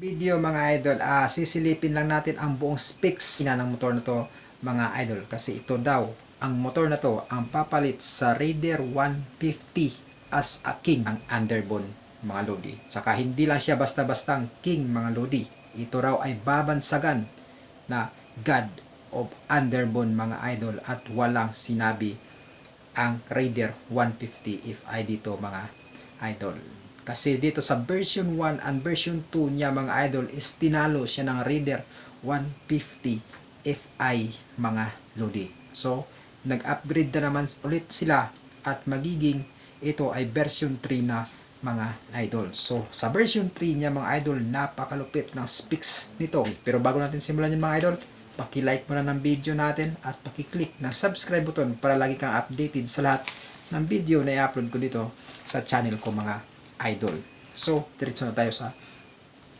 video mga idol, ah sisilipin lang natin ang buong specs na ng motor na to mga idol kasi ito daw ang motor na to ang papalit sa Raider 150 as a king ang underbone mga lodi. Saka hindi lang siya basta-bastang king mga lodi. Ito raw ay babansagan na God of underbone mga idol at walang sinabi ang Raider 150 if I dito mga idol. Kasi dito sa version 1 and version 2 niya mga idol is tinalo siya ng Raider 150 FI mga lodi. So, nag-upgrade na naman ulit sila at magiging ito ay version 3 na mga idol. So, sa version 3 niya mga idol, napakalupit ng specs nito. Pero bago natin simulan yung mga idol, paki-like muna ng video natin at paki-click ng subscribe button para lagi kang updated sa lahat ng video na i-upload ko dito sa channel ko mga idol. So, diretso na tayo sa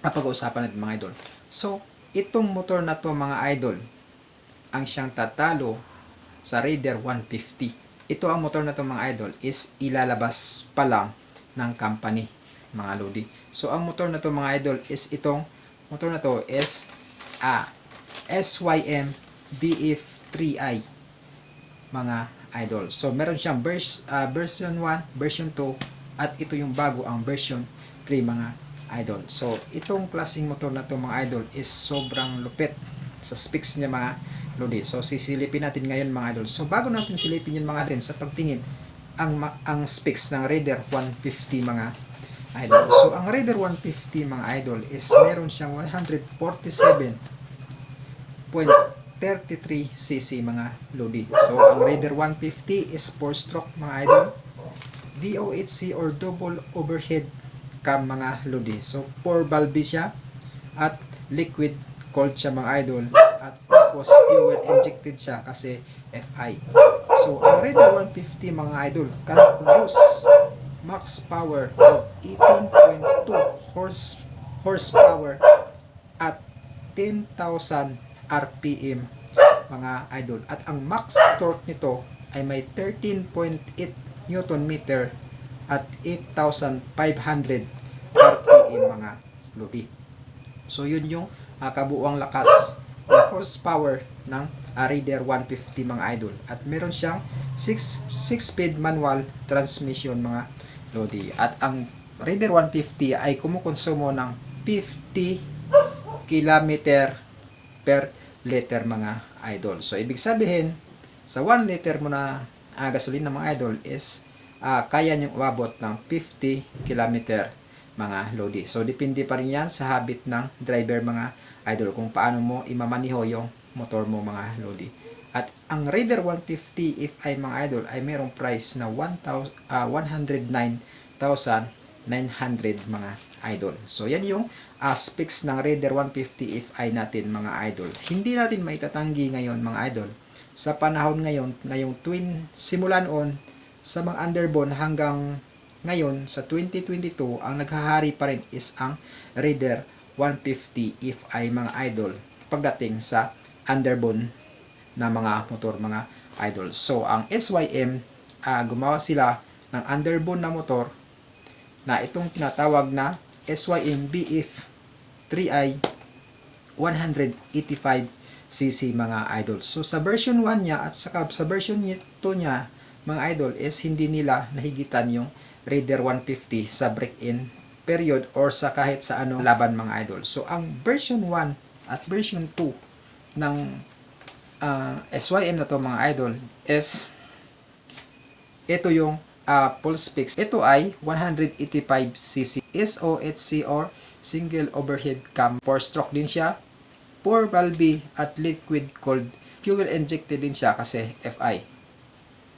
napag-uusapan natin mga idol. So, itong motor na to mga idol, ang siyang tatalo sa Raider 150. Ito ang motor na to mga idol is ilalabas pa lang ng company mga lodi. So, ang motor na to mga idol is itong motor na to is a SYM BF3i mga idol. So, meron siyang vers- ah, version 1, version 2, at ito yung bago ang version 3 mga idol. So, itong klaseng motor na to mga idol is sobrang lupit sa specs niya mga lodi. So, sisilipin natin ngayon mga idol. So, bago natin silipin yun mga idol sa pagtingin ang ang specs ng Raider 150 mga idol. So, ang Raider 150 mga idol is meron siyang 147.33 cc mga lodi. So, ang Raider 150 is 4-stroke mga idol. DOHC or double overhead cam mga lodi. So, 4 valve siya at liquid cold siya mga idol at tapos fuel injected siya kasi FI. So, ang Raider 150 mga idol can produce max power of 18.2 horse horsepower at 10,000 RPM mga idol. At ang max torque nito ay may 13.8 Newton meter at 8,500 RPM mga lodi. So yun yung uh, kabuuang lakas ng horsepower ng uh, Raider 150 mga idol. At meron siyang 6 speed manual transmission mga lodi. At ang Raider 150 ay kumukonsumo ng 50 kilometer per liter mga idol. So ibig sabihin sa 1 liter mo na uh, gasolina mga idol is uh, kaya niyong umabot ng 50 kilometer mga lodi. So, depende pa rin yan sa habit ng driver mga idol kung paano mo imamaniho yung motor mo mga lodi. At ang Raider 150 if ay mga idol ay merong price na 1,000 ah, 109,900 mga idol. So, yan yung aspects ng Raider 150 if ay natin mga idol. Hindi natin maitatanggi ngayon mga idol sa panahon ngayon, ngayong twin simulan on sa mga underbone hanggang ngayon sa 2022 ang naghahari pa rin is ang Raider 150 if ay mga idol pagdating sa underbone na mga motor mga idol. So ang SYM ah, gumawa sila ng underbone na motor na itong tinatawag na SYM BF 3i 185cc mga idol. So sa version 1 niya at saka sa version 2 niya mga idol is hindi nila nahigitan yung Raider 150 sa break-in period or sa kahit sa ano laban mga idol. So ang version 1 at version 2 ng ah, SYM na to mga idol is ito yung ah, full specs. Ito ay 185cc SOHC or single overhead cam 4 stroke din siya 4 valve at liquid cooled fuel injected din siya kasi FI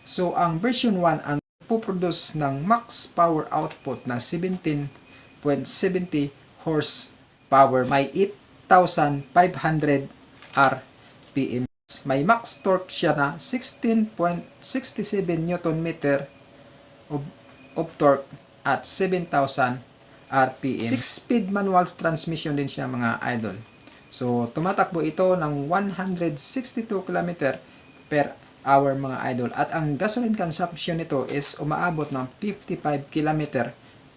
so ang version 1 ang puproduce ng max power output ng 17.70 horsepower may 8,500 RPM may max torque siya na 16.67 newton meter of, of torque at 7,000 RPM. 6-speed manual transmission din siya mga idol. So, tumatakbo ito ng 162 km per hour mga idol. At ang gasoline consumption nito is umaabot ng 55 km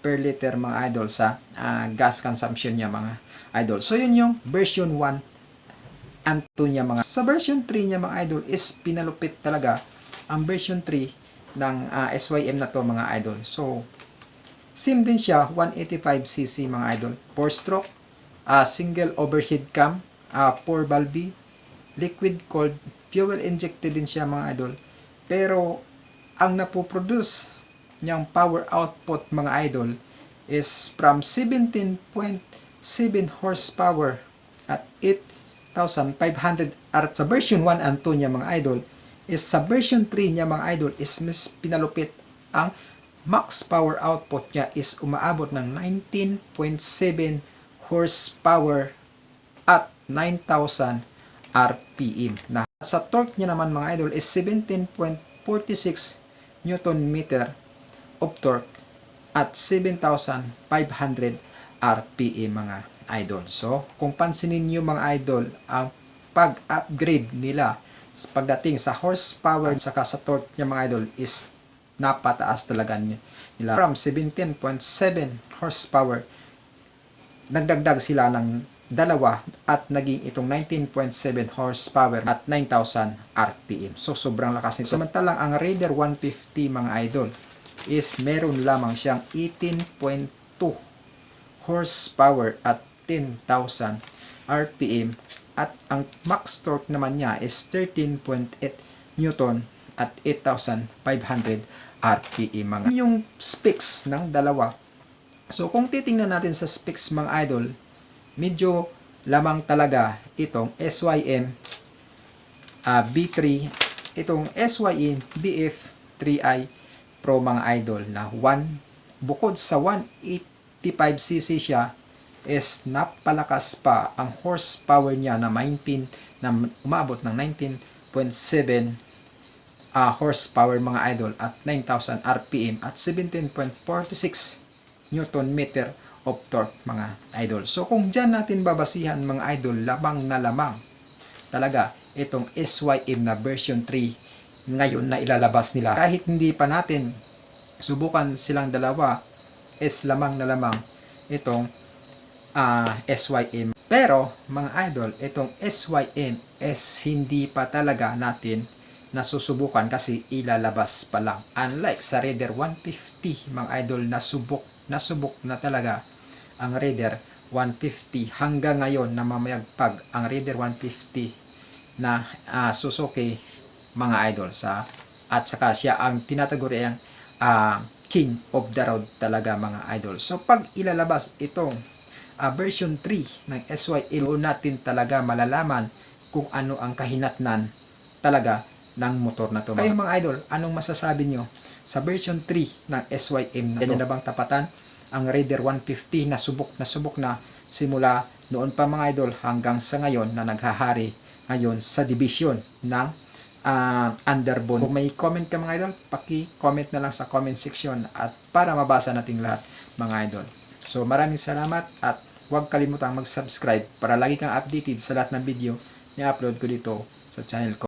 per liter mga idol sa ah, gas consumption niya mga idol. So yun yung version 1 and 2 niya mga. Sa version 3 niya mga idol is pinalupit talaga ang version 3 ng ah, SYM na to mga idol. So same din siya 185cc mga idol. 4 stroke, ah, single overhead cam, ah, 4 valve, liquid cooled, fuel injected din siya mga idol. Pero ang napoproduce niyang power output mga idol is from 17.7 horsepower at 8,500 at sa version 1 and 2 niya mga idol is sa version 3 niya mga idol is mas pinalupit ang max power output niya is umaabot ng 19.7 horsepower at 9,000 RPM. Na sa torque niya naman mga idol is 17.46 Newton meter of torque at 7,500 RPM mga idol. So, kung pansinin niyo mga idol, ang pag-upgrade nila pagdating sa horsepower at saka sa torque niya mga idol is napataas talaga ni- nila. From 17.7 horsepower, nagdagdag sila ng dalawa at naging itong 19.7 horsepower at 9,000 RPM. So, sobrang lakas nito. Samantalang ang Raider 150 mga idol is meron lamang siyang 18.2 horsepower at 10,000 RPM at ang max torque naman niya is 13.8 Newton at 8,500 RPM mga yung specs ng dalawa so kung titingnan natin sa specs mga idol medyo lamang talaga itong SYM ah, B3 itong SYM BF3i Pro mga idol na 1 bukod sa 185cc siya is napalakas pa ang horsepower niya na 19 na umabot ng 19.7 ah, horsepower mga idol at 9,000 RPM at 17.46 Newton meter of torque mga idol. So kung dyan natin babasihan mga idol, lamang na lamang talaga itong SYM na version 3 ngayon na ilalabas nila. Kahit hindi pa natin subukan silang dalawa, is lamang na lamang itong ah, SYM. Pero mga idol, itong SYM is hindi pa talaga natin nasusubukan kasi ilalabas pa lang. Unlike sa Raider 150, mga idol, nasubok, nasubok na talaga ang Raider 150 hanggang ngayon na mamayagpag ang Raider 150 na ah, Suzuki mga idol sa at saka siya ang tinataguri ang ah, king of the road talaga mga idol. So pag ilalabas itong ah, version 3 ng SYM doon natin talaga malalaman kung ano ang kahinatnan talaga ng motor na to. Kayo mga idol, anong masasabi nyo sa version 3 ng SYM? Ganyan na bang tapatan ang Raider 150 na subok na subok na simula noon pa mga idol hanggang sa ngayon na naghahari ngayon sa division ng uh, underbone. Kung may comment ka mga idol, paki-comment na lang sa comment section at para mabasa nating lahat mga idol. So maraming salamat at huwag kalimutang mag-subscribe para lagi kang updated sa lahat ng video na upload ko dito sa channel ko.